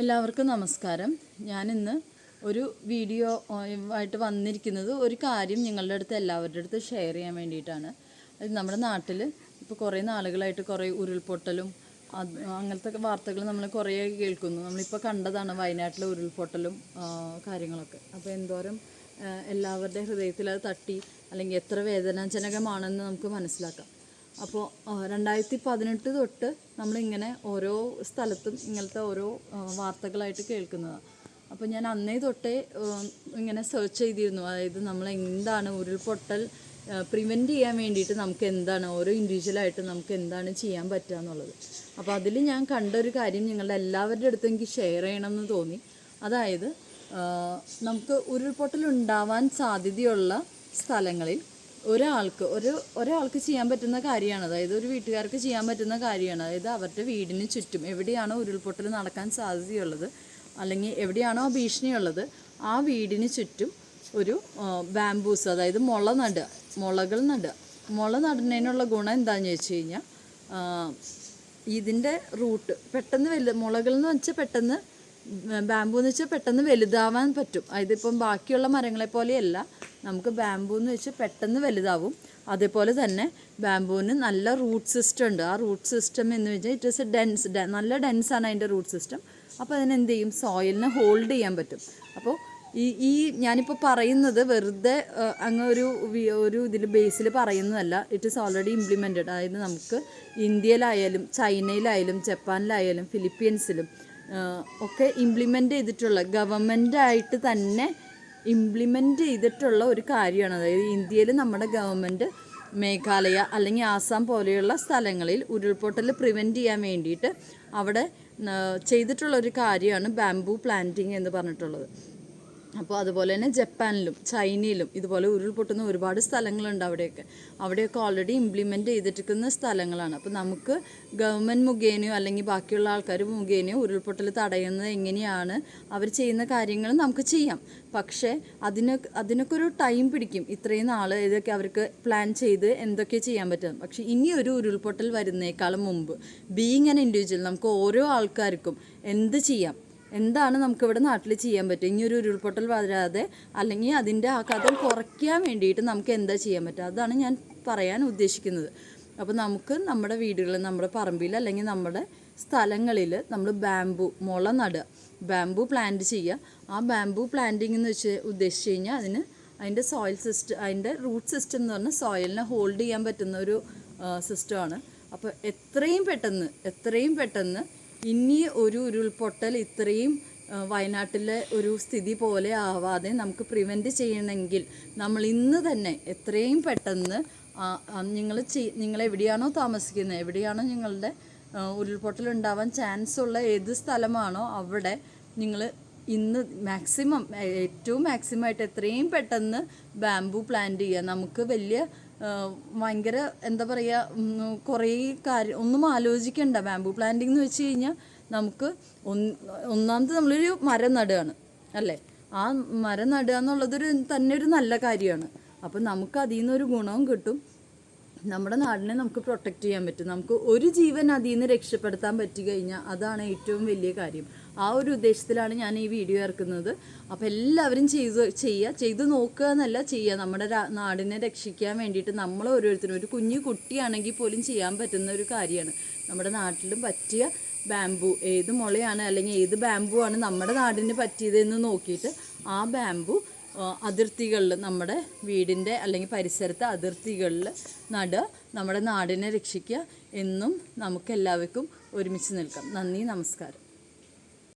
എല്ലാവർക്കും നമസ്കാരം. ഞാനിന്ന് ഒരു വീഡിയോ ആയിട്ട് വന്നിരിക്കുന്നത് ഒരു കാര്യം നിങ്ങളുടെ അടുത്ത് എല്ലാവരുടെ അടുത്ത് ഷെയർ ചെയ്യാൻ വേണ്ടിയിട്ടാണ്. നമ്മുടെ നാട്ടിൽ ഇപ്പോൾ കുറേ നാളുകളായിട്ട് കുറേ ഉരുൾപൊട്ടലും അങ്ങനത്തെ വാർത്തകൾ നമ്മൾ കുറേ കേൾക്കുന്നു. നമ്മളിപ്പോൾ കണ്ടതാണ് വയനാട്ടിലെ ഉരുൾപൊട്ടലും കാര്യങ്ങളൊക്കെ. അപ്പോൾ എന്തോരം എല്ലാവരുടെ ഹൃദയത്തിൽ അത് തട്ടി അല്ലെങ്കിൽ എത്ര വേദനാജനകമാണെന്ന് നമുക്ക് മനസ്സിലാക്കാം. അപ്പോൾ രണ്ടായിരത്തി പതിനെട്ട് തൊട്ട് നമ്മളിങ്ങനെ ഓരോ സ്ഥലത്തും ഇങ്ങനത്തെ ഓരോ വാർത്തകളായിട്ട് കേൾക്കുന്നതാണ് അപ്പോൾ ഞാൻ അന്നേ തൊട്ടേ ഇങ്ങനെ സെർച്ച് ചെയ്തിരുന്നു. അതായത് നമ്മൾ എന്താണ് ഉരുൾപൊട്ടൽ പ്രിവെന്റ് ചെയ്യാൻ വേണ്ടിയിട്ട് നമുക്ക് എന്താണ് ഓരോ ഇൻഡിവിജ്വലായിട്ട് നമുക്ക് എന്താണ് ചെയ്യാൻ പറ്റുക എന്നുള്ളത് അപ്പോൾ അതിൽ ഞാൻ കണ്ട ഒരു കാര്യം നിങ്ങളുടെ എല്ലാവരുടെ അടുത്തും എനിക്ക് ഷെയർ ചെയ്യണമെന്ന് തോന്നി. അതായത് നമുക്ക് ഉരുൾപൊട്ടൽ ഉണ്ടാവാൻ സാധ്യതയുള്ള സ്ഥലങ്ങളിൽ ഒരാൾക്ക് ഒരു ഒരാൾക്ക് ചെയ്യാൻ പറ്റുന്ന കാര്യമാണ്. അതായത് ഒരു വീട്ടുകാർക്ക് ചെയ്യാൻ പറ്റുന്ന കാര്യമാണ്. അതായത് അവരുടെ വീടിന് ചുറ്റും എവിടെയാണോ ഉരുൾപൊട്ടൽ നടക്കാൻ സാധ്യതയുള്ളത് അല്ലെങ്കിൽ എവിടെയാണോ ഭീഷണിയുള്ളത് ആ വീടിന് ചുറ്റും ഒരു ബാംബൂസ് അതായത് മുള നടുക മുളകൾ നടുക. മുള നടുന്നതിനുള്ള ഗുണം എന്താണെന്ന് ചോദിച്ചു കഴിഞ്ഞാൽ ഇതിന്റെ റൂട്ട് പെട്ടെന്ന് വലുത് മുളകൾ എന്ന് വെച്ചാൽ പെട്ടെന്ന് ബാമ്പു എന്ന് വെച്ചാൽ പെട്ടെന്ന് വലുതാവാൻ പറ്റും. അതിപ്പം ബാക്കിയുള്ള മരങ്ങളെ പോലെയല്ല. നമുക്ക് ബാമ്പു എന്ന് വെച്ചാൽ പെട്ടെന്ന് വലുതാവും. അതേപോലെ തന്നെ ബാമ്പുവിന് നല്ല റൂട്ട് സിസ്റ്റം ഉണ്ട്. ആ റൂട്ട് സിസ്റ്റം എന്ന് വെച്ചാൽ ഇറ്റ് ഇസ് എ ഡെൻസ് നല്ല ഡെൻസ് ആണ് അതിന്റെ റൂട്ട് സിസ്റ്റം അപ്പോൾ അതിനെന്ത് ചെയ്യും? സോയിലിനെ ഹോൾഡ് ചെയ്യാൻ പറ്റും. അപ്പോൾ ഈ ഈ ഞാനിപ്പോൾ പറയുന്നത് വെറുതെ അങ്ങ് ഒരു ഒരു ഇതിൽ ബേസിൽ പറയുന്നതല്ല. ഇറ്റ് ഈസ് ഓൾറെഡി ഇംപ്ലിമെന്റഡ് അതായത് നമുക്ക് ഇന്ത്യയിലായാലും ചൈനയിലായാലും ജപ്പാനിലായാലും ഫിലിപ്പീൻസിലും ഒക്കെ ഇംപ്ലിമെന്റ് ചെയ്തിട്ടുള്ള ഗവൺമെന്റായിട്ട് തന്നെ ഇംപ്ലിമെന്റ് ചെയ്തിട്ടുള്ള ഒരു കാര്യമാണ്. അതായത് ഇന്ത്യയിൽ നമ്മുടെ ഗവൺമെന്റ് മേഘാലയ അല്ലെങ്കിൽ ആസാം പോലെയുള്ള സ്ഥലങ്ങളിൽ ഉരുൾപൊട്ടൽ പ്രിവെന്റ് ചെയ്യാൻ വേണ്ടിയിട്ട് അവിടെ ചെയ്തിട്ടുള്ള ഒരു കാര്യമാണ് ബാംബു പ്ലാന്റിങ് എന്ന് പറഞ്ഞിട്ടുള്ളത്. അപ്പോൾ അതുപോലെ തന്നെ ജപ്പാനിലും ചൈനയിലും ഇതുപോലെ ഉരുൾപൊട്ടുന്ന ഒരുപാട് സ്ഥലങ്ങളുണ്ട് അവിടെയൊക്കെ. അവിടെയൊക്കെ ഓൾറെഡി ഇംപ്ലിമെന്റ് ചെയ്തിട്ടിരിക്കുന്ന സ്ഥലങ്ങളാണ്. അപ്പോൾ നമുക്ക് ഗവൺമെന്റ് മുഖേനയോ അല്ലെങ്കിൽ ബാക്കിയുള്ള ആൾക്കാർ മുഖേനയോ ഉരുൾപൊട്ടൽ തടയുന്നത് എങ്ങനെയാണ്? അവർ ചെയ്യുന്ന കാര്യങ്ങൾ നമുക്ക് ചെയ്യാം. പക്ഷേ അതിന് അതിനൊക്കെ ഒരു ടൈം പിടിക്കും. ഇത്രയും നാൾ ഇതൊക്കെ അവർക്ക് പ്ലാൻ ചെയ്ത് എന്തൊക്കെ ചെയ്യാൻ പറ്റും. പക്ഷേ ഇനി ഒരു ഉരുൾപൊട്ടൽ വരുന്നേക്കാളും മുമ്പ് ബീയിങ് ആൻ ഇൻഡിവിജ്വൽ നമുക്ക് ഓരോ ആൾക്കാർക്കും എന്ത് ചെയ്യാം? എന്താണ് നമുക്കിവിടെ നാട്ടിൽ ചെയ്യാൻ പറ്റുക? ഇനി ഒരു ഉരുൾപൊട്ടൽ വരാതെ അല്ലെങ്കിൽ അതിന്റെ ആ കഥ കുറയ്ക്കാൻ വേണ്ടിയിട്ട് നമുക്ക് എന്താ ചെയ്യാൻ പറ്റുക? അതാണ് ഞാൻ പറയാൻ ഉദ്ദേശിക്കുന്നത്. അപ്പോൾ നമുക്ക് നമ്മുടെ വീടുകളിൽ നമ്മുടെ പറമ്പിൽ അല്ലെങ്കിൽ നമ്മുടെ സ്ഥലങ്ങളിൽ നമ്മൾ ബാംബു മുള നടുക. ബാംബു പ്ലാന്റ് ചെയ്യുക. ആ ബാംബു പ്ലാന്റിംഗ് എന്ന് വെച്ച് ഉദ്ദേശിച്ച് കഴിഞ്ഞാൽ അതിന് അതിന്റെ സോയിൽ സിസ്റ്റം അതിന്റെ റൂട്ട് സിസ്റ്റം എന്ന് പറഞ്ഞാൽ സോയിലിനെ ഹോൾഡ് ചെയ്യാൻ പറ്റുന്ന ഒരു സിസ്റ്റമാണ് അപ്പോൾ എത്രയും പെട്ടെന്ന് എത്രയും പെട്ടെന്ന് ഇനി ഒരു ഉരുൾപൊട്ടൽ ഇത്രയും വയനാട്ടിലെ ഒരു സ്ഥിതി പോലെ ആവാതെ നമുക്ക് പ്രിവെന്റ് ചെയ്യണമെങ്കിൽ നമ്മൾ ഇന്ന് തന്നെ എത്രയും പെട്ടെന്ന് നിങ്ങൾ നിങ്ങൾ എവിടെയാണോ താമസിക്കുന്നത് എവിടെയാണോ നിങ്ങളുടെ ഉരുൾപൊട്ടൽ ഉണ്ടാവാൻ ചാൻസ് ഉള്ള ഏത് സ്ഥലമാണോ അവിടെ നിങ്ങൾ ഇന്ന് മാക്സിമം ഏറ്റവും മാക്സിമം ആയിട്ട് എത്രയും പെട്ടെന്ന് ബാംബു പ്ലാന്റ് ചെയ്യുക നമുക്ക് വലിയ ഭയങ്കര എന്താ പറയുക കുറേ കാര്യം ഒന്നും ആലോചിക്കണ്ട. ബാംബു പ്ലാന്റിംഗ് എന്ന് വെച്ച് കഴിഞ്ഞാൽ നമുക്ക് ഒന്ന് ഒന്നാമത് നമ്മളൊരു മരം നടുകയാണ് അല്ലേ? ആ മരം നടുക എന്നുള്ളതൊരു തന്നെ ഒരു നല്ല കാര്യമാണ്. അപ്പം നമുക്ക് അതിൽ നിന്നൊരു ഗുണവും കിട്ടും. നമ്മുടെ നാടിനെ നമുക്ക് പ്രൊട്ടക്റ്റ് ചെയ്യാൻ പറ്റും. നമുക്ക് ഒരു ജീവൻ അതിൽ നിന്ന് രക്ഷപ്പെടുത്താൻ പറ്റി കഴിഞ്ഞാൽ അതാണ് ഏറ്റവും വലിയ കാര്യം. ആ ഒരു ഉദ്ദേശത്തിലാണ് ഞാൻ ഈ വീഡിയോ ഇറക്കുന്നത്. അപ്പോൾ എല്ലാവരും ചെയ്തു ചെയ്യുക ചെയ്തു നോക്കുക എന്നല്ല ചെയ്യുക നമ്മുടെ നാടിനെ രക്ഷിക്കാൻ വേണ്ടിയിട്ട് നമ്മൾ ഓരോരുത്തരും ഒരു കുഞ്ഞു കുട്ടിയാണെങ്കിൽ പോലും ചെയ്യാൻ പറ്റുന്ന ഒരു കാര്യമാണ്. നമ്മുടെ നാട്ടിലും പറ്റിയ ബാംബു ഏത് മുളയാണ് അല്ലെങ്കിൽ ഏത് ബാംബു ആണ് നമ്മുടെ നാടിന് പറ്റിയതെന്ന് നോക്കിയിട്ട് ആ ബാംബു അതിർത്തികളിൽ നമ്മുടെ വീടിന്റെ അല്ലെങ്കിൽ പരിസരത്തെ അതിർത്തികളിൽ നടുക നമ്മുടെ നാടിനെ രക്ഷിക്കുക എന്നും നമുക്കെല്ലാവർക്കും ഒരുമിച്ച് നിൽക്കാം. നന്ദി നമസ്കാരം.